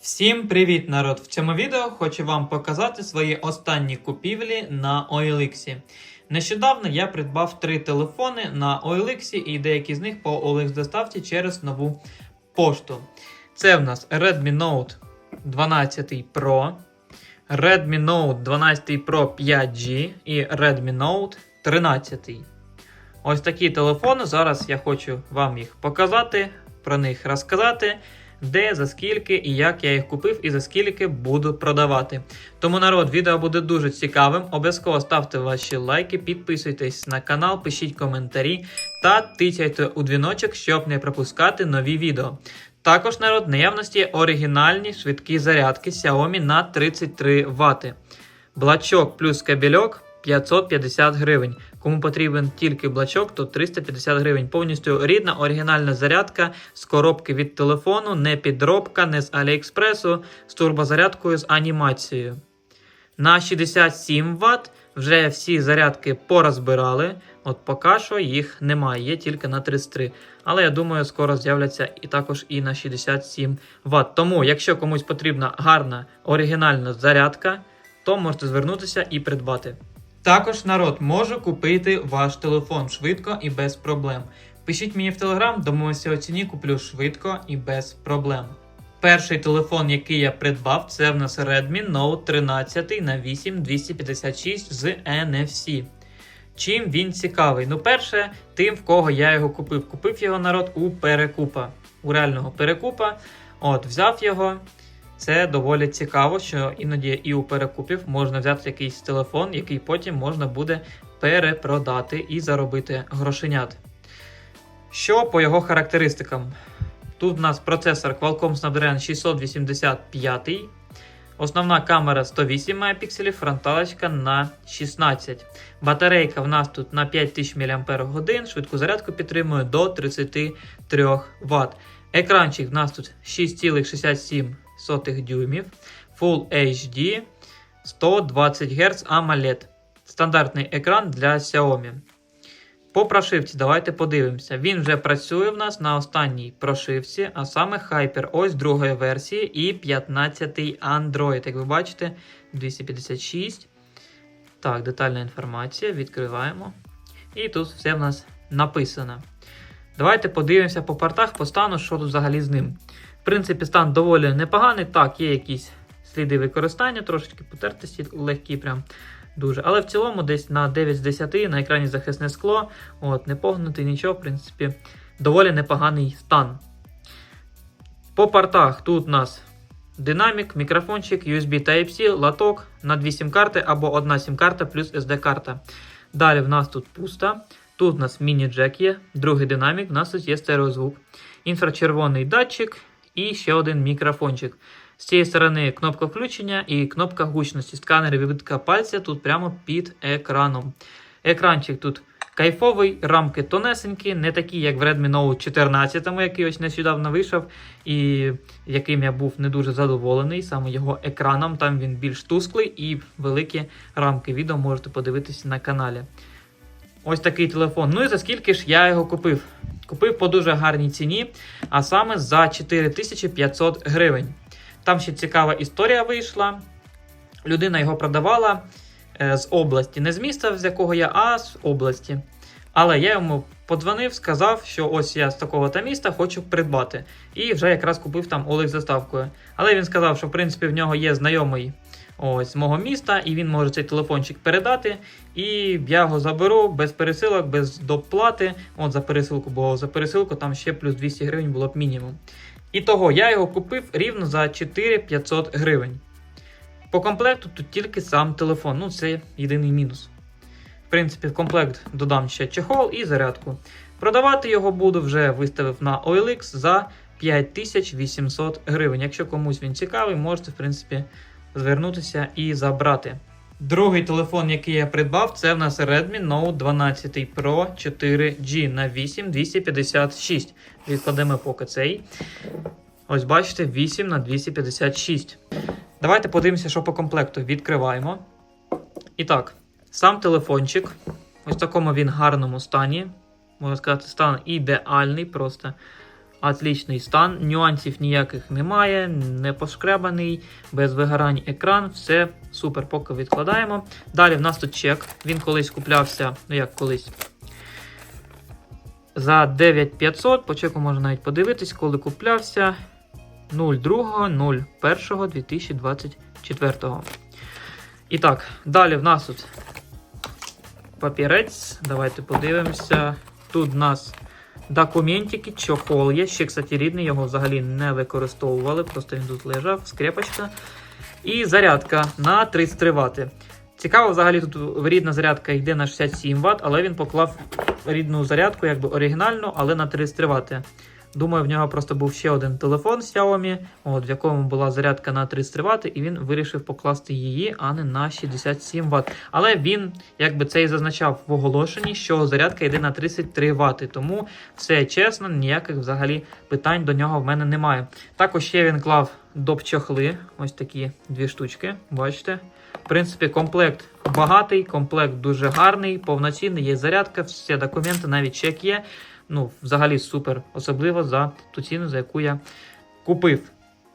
Всім привіт, народ! В цьому відео хочу вам показати свої останні купівлі на OLX. Нещодавно я придбав три телефони на OLX і деякі з них по OLX доставці через нову пошту. Це в нас Redmi Note 12 Pro, Redmi Note 12 Pro 5G і Redmi Note 13. Ось такі телефони. Зараз я хочу вам їх показати, про них розказати де, за скільки і як я їх купив, і за скільки буду продавати. Тому народ, відео буде дуже цікавим. Обов'язково ставте ваші лайки, підписуйтесь на канал, пишіть коментарі та тицяйте у дзвіночок, щоб не пропускати нові відео. Також народ наявності оригінальні швидкі зарядки Xiaomi на 33 Вт. Блачок плюс кабельок 550 гривень. Кому потрібен тільки блачок, то 350 гривень. Повністю рідна оригінальна зарядка з коробки від телефону, не підробка, не з Аліекспресу, з турбозарядкою з анімацією. На 67 Вт вже всі зарядки порозбирали. От поки що їх немає, є тільки на 33. Але я думаю, скоро з'являться і також і на 67 Вт. Тому, якщо комусь потрібна гарна оригінальна зарядка, то можете звернутися і придбати. Також народ можу купити ваш телефон швидко і без проблем. Пишіть мені в телеграм, домовимося у ціні, куплю швидко і без проблем. Перший телефон, який я придбав, це в нас Redmi Note 13 на 8256 з NFC. Чим він цікавий? Ну, перше, тим, в кого я його купив. Купив його народ у перекупа, у реального перекупа. От, взяв його. Це доволі цікаво, що іноді і у перекупів можна взяти якийсь телефон, який потім можна буде перепродати і заробити грошенят. Що по його характеристикам? Тут у нас процесор Qualcomm Snapdragon 685, основна камера 108 Мп, фронталочка на 16. Батарейка в нас тут на 5000 мАч, швидку зарядку підтримує до 33 Вт. Екранчик в нас тут 6,67 дюймів, Full HD 120 Гц AMOLED. Стандартний екран для Xiaomi. По прошивці давайте подивимося. Він вже працює в нас на останній прошивці, а саме Hyper ось другої версії і 15-й Android. Як ви бачите, 256. Так, детальна інформація. Відкриваємо. І тут все в нас написано. Давайте подивимося по портах, по стану, що тут взагалі з ним. В принципі, стан доволі непоганий. Так, є якісь сліди використання, трошечки потертості, легкі прям дуже. Але в цілому десь на 9 з 10 на екрані захисне скло. От, не погнутий, нічого, в принципі, доволі непоганий стан. По портах тут у нас динамік, мікрофончик, USB Type-C, латок на 2 сім-карти або одна сім-карта плюс SD-карта. Далі в нас тут пусто. Тут у нас міні-джек є, другий динамік, у нас тут є стереозвук, інфрачервоний датчик і ще один мікрофончик. З цієї сторони кнопка включення і кнопка гучності. Сканер відбитка пальця тут прямо під екраном. Екранчик тут кайфовий, рамки тонесенькі, не такі, як в Redmi Note 14, який ось нещодавно вийшов, і яким я був не дуже задоволений, саме його екраном. Там він більш тусклий і великі рамки відео можете подивитися на каналі. Ось такий телефон. Ну і за скільки ж я його купив? Купив по дуже гарній ціні, а саме за 4500 гривень. Там ще цікава історія вийшла. Людина його продавала е, з області, не з міста, з якого я, а з області. Але я йому подзвонив, сказав, що ось я з такого та міста хочу придбати. І вже якраз купив там Олег з доставкою. Але він сказав, що в принципі в нього є знайомий ось з мого міста, і він може цей телефончик передати. І я його заберу без пересилок, без доплати. От за пересилку, бо за пересилку там ще плюс 200 гривень було б мінімум. І того я його купив рівно за 4500 гривень. По комплекту тут тільки сам телефон. Ну, це єдиний мінус. В принципі, в комплект додам ще чехол і зарядку. Продавати його буду вже виставив на OLX за 5800 гривень. Якщо комусь він цікавий, можете, в принципі, звернутися і забрати. Другий телефон, який я придбав, це в нас Redmi Note 12 Pro 4G на 8256. Відкладемо поки цей. Ось бачите, 8 на 256. Давайте подивимося, що по комплекту. Відкриваємо. І так, сам телефончик. Ось в такому він гарному стані. Можна сказати, стан ідеальний просто. Отлічний стан, нюансів ніяких немає, не пошкребаний, без вигорань екран, все супер, поки відкладаємо. Далі в нас тут чек. Він колись куплявся, ну як колись. За 9500, по чеку можна навіть подивитись, коли куплявся 02.01.2024. І так, далі в нас тут папірець. Давайте подивимося. Тут в нас документики, чохол є. Ще, кстати, рідний, його взагалі не використовували, просто він тут лежав, скрепочка. І зарядка на 33 Вт. Цікаво, взагалі тут рідна зарядка йде на 67 Вт, але він поклав рідну зарядку, якби оригінальну, але на 33 Вт. Думаю, в нього просто був ще один телефон Xiaomi, от, в якому була зарядка на 33 Вт, і він вирішив покласти її, а не на 67 Вт. Але він, якби це і зазначав в оголошенні, що зарядка йде на 33 Вт. Тому все чесно, ніяких взагалі питань до нього в мене немає. Також ще він клав доп чохли, ось такі дві штучки, бачите. В принципі, комплект багатий, комплект дуже гарний, повноцінний, є зарядка, всі документи, навіть чек є. Ну, взагалі супер, особливо за ту ціну, за яку я купив.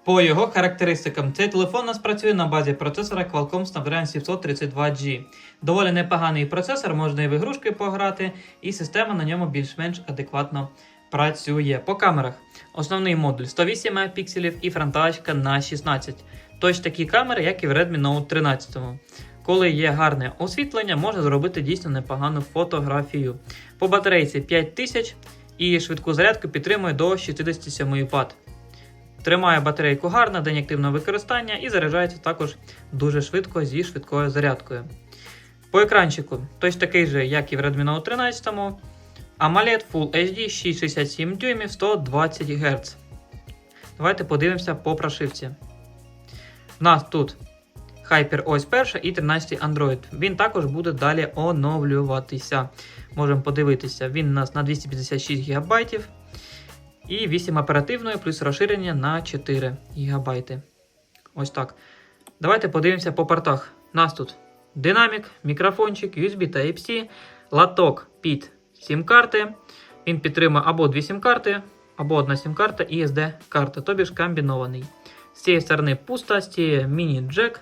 По його характеристикам, цей телефон у нас працює на базі процесора Qualcomm Snapdragon 732G. Доволі непоганий процесор, можна і в ігрушки пограти, і система на ньому більш-менш адекватно працює. По камерах основний модуль 108 мегапікселів і фронталочка на 16. Точно такі камери, як і в Redmi Note 13. Коли є гарне освітлення, можна зробити дійсно непогану фотографію. По батарейці 5000 і швидку зарядку підтримує до 67 Вт. Тримає батарейку гарно, день активного використання і заряджається також дуже швидко зі швидкою зарядкою. По екранчику точно такий же, як і в Redmi Note 13. AMOLED Full HD 667 дюймів 120 Гц. Давайте подивимося по прошивці. У нас тут HyperOS 1 і 13 Android. Він також буде далі оновлюватися. Можемо подивитися, він у нас на 256 ГБ і 8 оперативної, плюс розширення на 4 ГБ. Ось так. Давайте подивимося по портах. У нас тут динамік, мікрофончик, USB Type-C, латок під сім-карти. Він підтримує або дві сім-карти, або одна сім-карта і SD-карта, тобі ж комбінований. З цієї сторони пусто, з цієї міні-джек,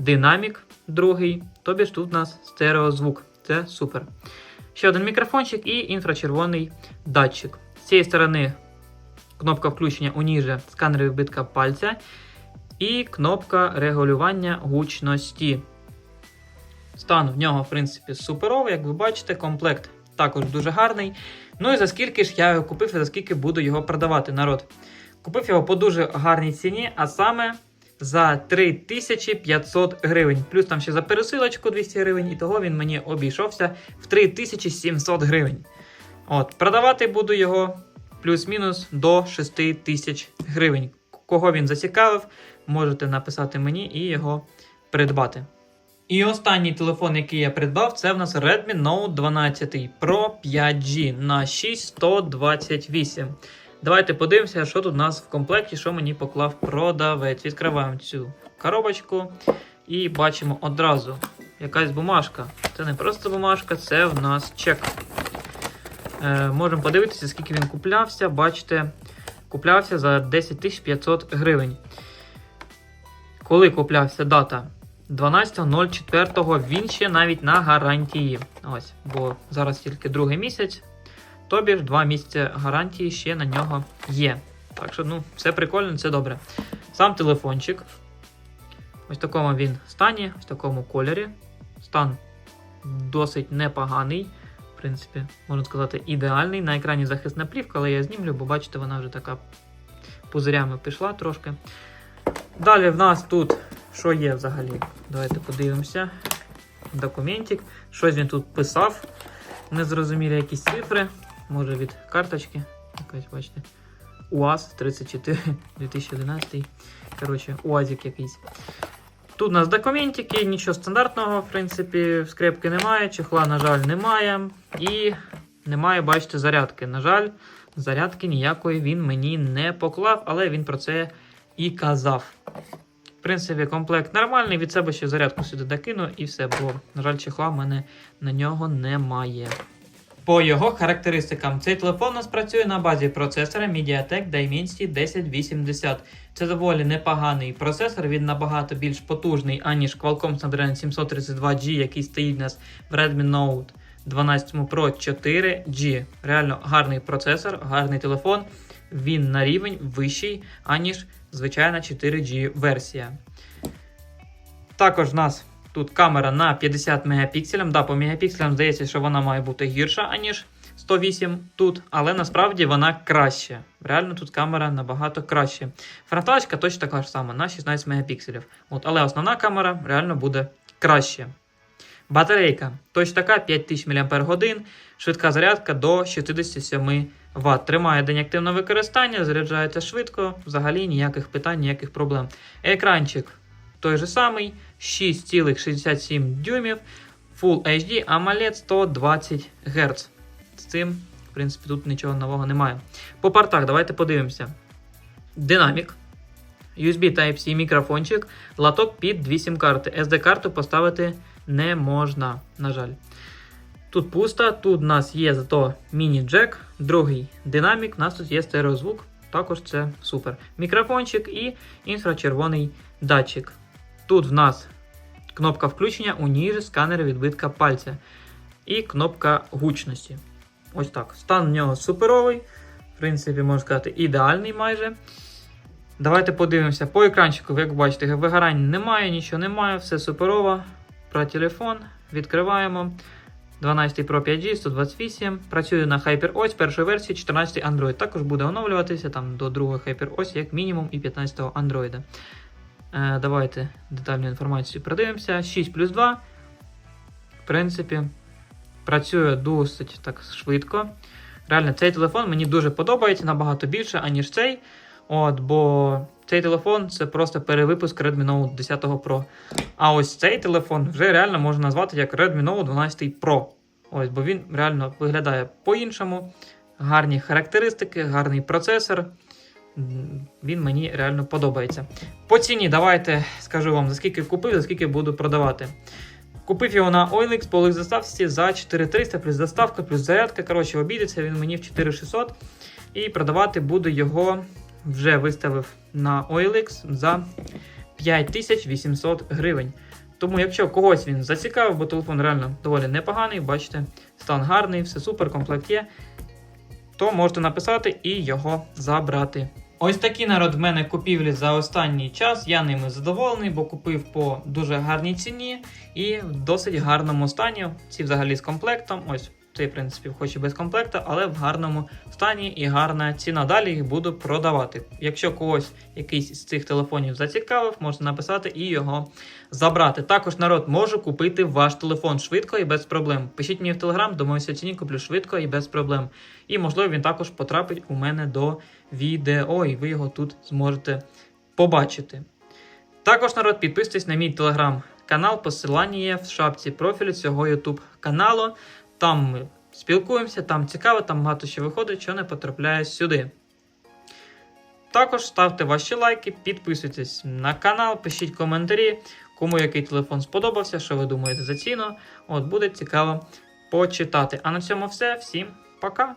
динамік другий, тобі ж тут у нас стереозвук. Це супер. Ще один мікрофончик і інфрачервоний датчик. З цієї сторони кнопка включення уніже сканер відбитка пальця. І кнопка регулювання гучності. Стан в нього, в принципі, суперовий, як ви бачите, комплект також дуже гарний. Ну і за скільки ж я його купив і за скільки буду його продавати, народ. Купив його по дуже гарній ціні, а саме за 3500 гривень. Плюс там ще за пересилочку 200 гривень, і того він мені обійшовся в 3700 гривень. От, Продавати буду його плюс-мінус до 6000 гривень. Кого він зацікавив, можете написати мені і його придбати. І останній телефон, який я придбав, це в нас Redmi Note 12 Pro 5G на 6128. Давайте подивимося, що тут у нас в комплекті, що мені поклав продавець. Відкриваємо цю коробочку і бачимо одразу якась бумажка. Це не просто бумажка, це в нас чек. Е, можемо подивитися, скільки він куплявся. Бачите, куплявся за 10 500 гривень. Коли куплявся дата 12.04, він ще навіть на гарантії. Ось, бо зараз тільки другий місяць. Тобі ж 2 місяці гарантії ще на нього є. Так що, ну, все прикольно, це добре. Сам телефончик. Ось в такому він стані, в такому кольорі. Стан досить непоганий. В принципі, можна сказати, ідеальний. На екрані захисна плівка, але я знімлю, бо бачите, вона вже така пузирями пішла трошки. Далі в нас тут що є взагалі? Давайте подивимося. Документик. Щось він тут писав. Незрозумілі якісь цифри. Може від карточки. Якась, бачите. УАЗ 34 2011. Коротше, УАЗик якийсь. Тут у нас документики, нічого стандартного, в принципі, скрепки немає, чехла, на жаль, немає. І немає, бачите, зарядки. На жаль, зарядки ніякої він мені не поклав, але він про це і казав. В принципі, комплект нормальний, від себе ще зарядку сюди докину і все, бо, на жаль, чехла в мене на нього немає. По його характеристикам, цей телефон у нас працює на базі процесора MediaTek Dimensity 1080. Це доволі непоганий процесор, він набагато більш потужний, аніж Qualcomm Snapdragon 732G, який стоїть у нас в Redmi Note 12 Pro 4G. Реально гарний процесор, гарний телефон. Він на рівень вищий, аніж звичайна 4G версія. Також в нас тут камера на 50 мегапікселям. Да, по мегапікселям здається, що вона має бути гірша, аніж 108 тут, але насправді вона краще. Реально тут камера набагато краще. Фронталочка точно така ж сама на 16 мегапікселів. От, але основна камера реально буде краще. Батарейка точно така 5000 мАч, швидка зарядка до 67 Вт. Тримає день активного використання, заряджається швидко, взагалі ніяких питань, ніяких проблем. Екранчик той же самий, 6,67 дюймів, Full HD AMOLED 120 Гц. З цим, в принципі, тут нічого нового немає. По портах, давайте подивимося. Динамік. USB Type-C мікрофончик, латок під 2 сім-карти. SD-карту поставити не можна, на жаль. Тут пусто, тут у нас є зато міні-джек, другий динамік, у нас тут є стереозвук, також це супер. Мікрофончик і інфрачервоний датчик. Тут в нас кнопка включення у ніже сканера відбитка пальця. І кнопка гучності. Ось так. Стан в нього суперовий. В принципі, можна сказати, ідеальний майже. Давайте подивимося по екранчику, як бачите, вигорань немає, нічого немає, все суперово. Про телефон відкриваємо. 12 Pro 5G 128. Працює на HyperOS першої версії 14 Android. Також буде оновлюватися там до другого HyperOS, як мінімум, і 15 Android. Е, давайте детальну інформацію продивимося. 6 плюс 2. В принципі, працює досить так швидко. Реально, цей телефон мені дуже подобається набагато більше, аніж цей. От, бо цей телефон це просто перевипуск Redmi Note 10 Pro. А ось цей телефон вже реально можна назвати як Redmi Note 12 Pro. Ось, бо він реально виглядає по-іншому. Гарні характеристики, гарний процесор. Він мені реально подобається. По ціні, давайте скажу вам, за скільки купив, за скільки буду продавати. Купив його на OLX по OLX доставці за 4300 плюс доставка, плюс зарядка. Коротше, обійдеться він мені в 4600. І продавати буду його вже виставив на OLX за 5800 гривень. Тому, якщо когось він зацікавив, бо телефон реально доволі непоганий, бачите, стан гарний, все супер, комплект є, то можете написати і його забрати. Ось такі народ в мене купівлі за останній час. Я ними задоволений, бо купив по дуже гарній ціні і в досить гарному стані. Ці взагалі з комплектом. Ось цей, в принципі, хоч і без комплекта, але в гарному стані і гарна ціна. Далі їх буду продавати. Якщо когось якийсь з цих телефонів зацікавив, можете написати і його забрати. Також народ можу купити ваш телефон швидко і без проблем. Пишіть мені в телеграм, домовився ціні, куплю швидко і без проблем. І можливо він також потрапить у мене до відео, і ви його тут зможете побачити. Також народ, підписуйтесь на мій телеграм-канал, посилання є в шапці профілю цього YouTube каналу. Там ми спілкуємося, там цікаво, там багато що виходить, що не потрапляє сюди. Також ставте ваші лайки, підписуйтесь на канал, пишіть коментарі, кому який телефон сподобався, що ви думаєте за ціну. От буде цікаво почитати. А на цьому все. Всім пока!